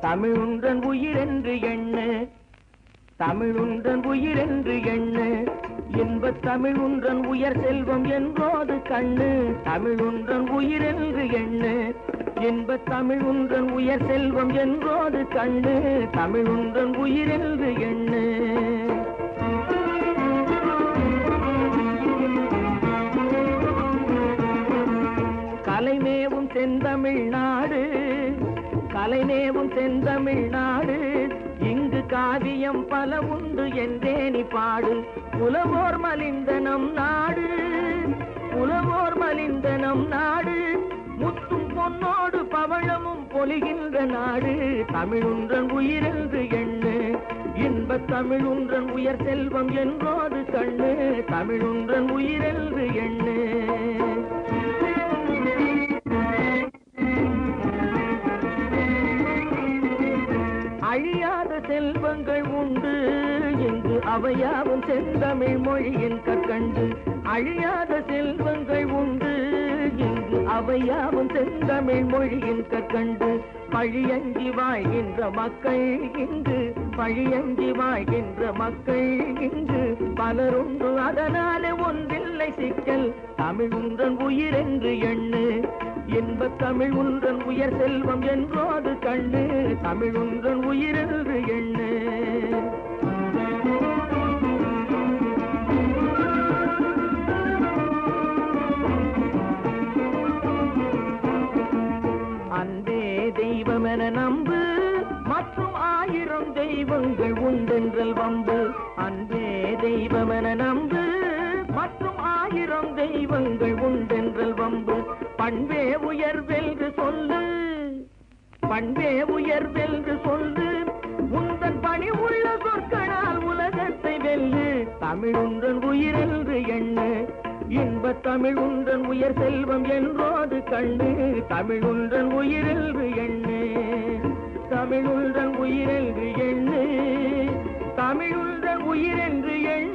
தமிழ் உன்றன் உயிர் என்று எண்ணு தமிழுன்றன் உயிரென்று எண்ணு. இன்பத் தமிழுன்றன் உயர் செல்வம் என்றோது கண்ணு. தமிழுன்றன் உயிரென்று எண்ணு. இன்பத் தமிழுன்றன் உயர் செல்வம் என்றோது கண்ணு. தமிழுன்றன் உயிரென்று எண்ணு. கலைமேவும் தென்தமிழ்நாடு கலைமேவும் தென்தமிழ்நாடு காவியம் பல உண்டு என்றே நீ பாடு. புலவோர் மலிந்த நம் நாடு. புலவோர் மலிந்த நம் நாடு. முத்தும் பொன்னோடு பவழமும் பொலிகின்ற நாடு. தமிழுன்றன் உயிரென்று எண்ணு. இன்ப தமிழுன்றன் உயர் செல்வம் என்றோது கண்ணு. தமிழுன்றன் உயிரென்று எண்ணு. அழியாத செல்வங்கள் உண்டு. என்று அவையாவும் செந்தமிழ் மொழியின் கற்கண்டு. அழியாத செல்வங்கள் உண்டு. என்று அவையாவும் செந்தமிழ் மொழியின் கற்கண்டு. பழியங்கி வாழ்கின்ற மக்கள் இங்கு பழியங்கி வாழ்கின்ற மக்கள் இங்கு. பலருண்டு அதனாலே ஒன்றில்லை சிக்கல். தமிழ் உன்றன் உயிர் என்று எண்ணு. இன்பத் தமிழ் உன்றன் உயர் செல்வம் என்றோது கண்டு தமிழ் உன்றன் உயிரென்று எண்ணு. தெய்வமென நம்பு. மற்றும் ஆயிரம் தெய்வங்கள் உண்டென்றல் வம்பு. அன்பே தெய்வமென நம்பு. மற்றும் ஆயிரம் தெய்வங்கள் உண்டென்றல் வம்பு. பண்பே உயர்வென்று சொல்லு. பண்பே உயர்வென்று சொல்லு. உந்தன் பணி உள்ள சொற்களால் உலகத்தை வெல்லு. தமிழுன்றன் உயிரென்று எண்ணு. இன்ப தமிழ் உன்றன் உயர் செல்வம் என்றோது கண்ணு. தமிழுன்றன் உயிரென்று உயிரில் தமிழுள்ள உயிர் என்று எழு